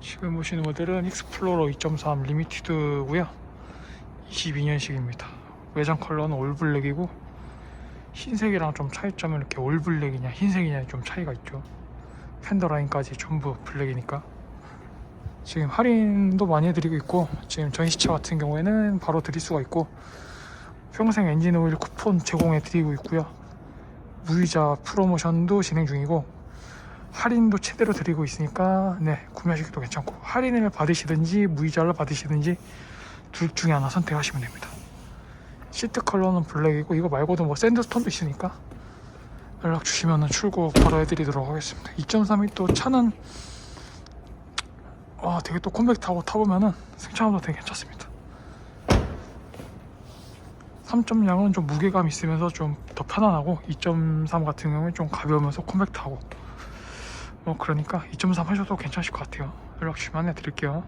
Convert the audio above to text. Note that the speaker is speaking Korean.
지금 보시는 모델은 익스플로러 2.3 리미티드고요. 22년식입니다. 외장 컬러는 올블랙이고 흰색이랑 좀 차이점은 이렇게 올블랙이냐 흰색이냐 좀 차이가 있죠. 팬더 라인까지 전부 블랙이니까. 지금 할인도 많이 해드리고 있고 지금 전시차 같은 경우에는 바로 드릴 수가 있고 평생 엔진 오일 쿠폰 제공해 드리고 있고요. 무이자 프로모션도 진행 중이고 할인도 최대로 드리고 있으니까 네 구매하시기도 괜찮고 할인을 받으시든지 무이자를 받으시든지 둘 중에 하나 선택하시면 됩니다. 시트 컬러는 블랙이고 이거 말고도 뭐 샌드스톤도 있으니까 연락 주시면 출고 바로 해드리도록 하겠습니다. 2.3이 또 차는 와 되게 또 컴팩트하고 타보면은 승차감도 되게 괜찮습니다. 3.0은 좀 무게감 있으면서 좀 더 편안하고 2.3 같은 경우는 좀 가벼우면서 컴팩트하고 뭐 그러니까 2.3 하셔도 괜찮으실 것 같아요. 연락 주시면 안내 드릴게요